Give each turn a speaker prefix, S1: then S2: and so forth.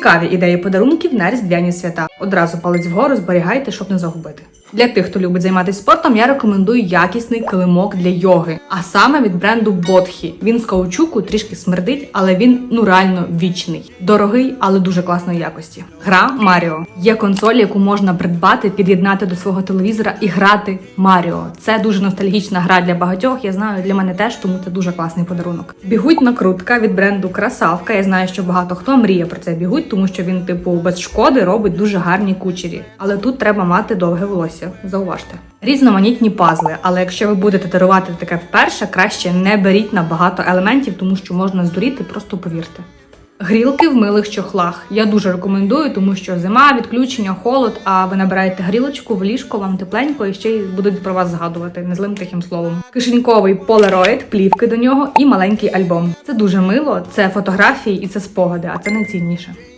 S1: Цікаві ідеї подарунків на різдвяні свята. Одразу палець вгору зберігайте, щоб не загубити. Для тих, хто любить займатися спортом, я рекомендую якісний килимок для йоги, а саме від бренду Бодхі. Він з каучуку трішки смердить, але він ну реально вічний. Дорогий, але дуже класної якості. Гра Маріо. Є консоль, яку можна придбати, під'єднати до свого телевізора і грати Маріо. Це дуже ностальгічна гра для багатьох. Я знаю, для мене теж, тому це дуже класний подарунок. Бігуть накрутка від бренду Красавка. Я знаю, що багато хто мріє про це бігуть, тому що він, типу, без шкоди робить дуже гарні кучері. Але тут треба мати довге волосся. Зауважте. Різноманітні пазли, але якщо ви будете дарувати таке вперше, краще не беріть на багато елементів, тому що можна здуріти, просто повірте. Грілки в милих чохлах. Я дуже рекомендую, тому що зима, відключення, холод. А ви набираєте грілочку в ліжко, вам тепленько і ще й будуть про вас згадувати незлим тихим словом. Кишеньковий полароїд, плівки до нього і маленький альбом. Це дуже мило, це фотографії і це спогади, а це найцінніше.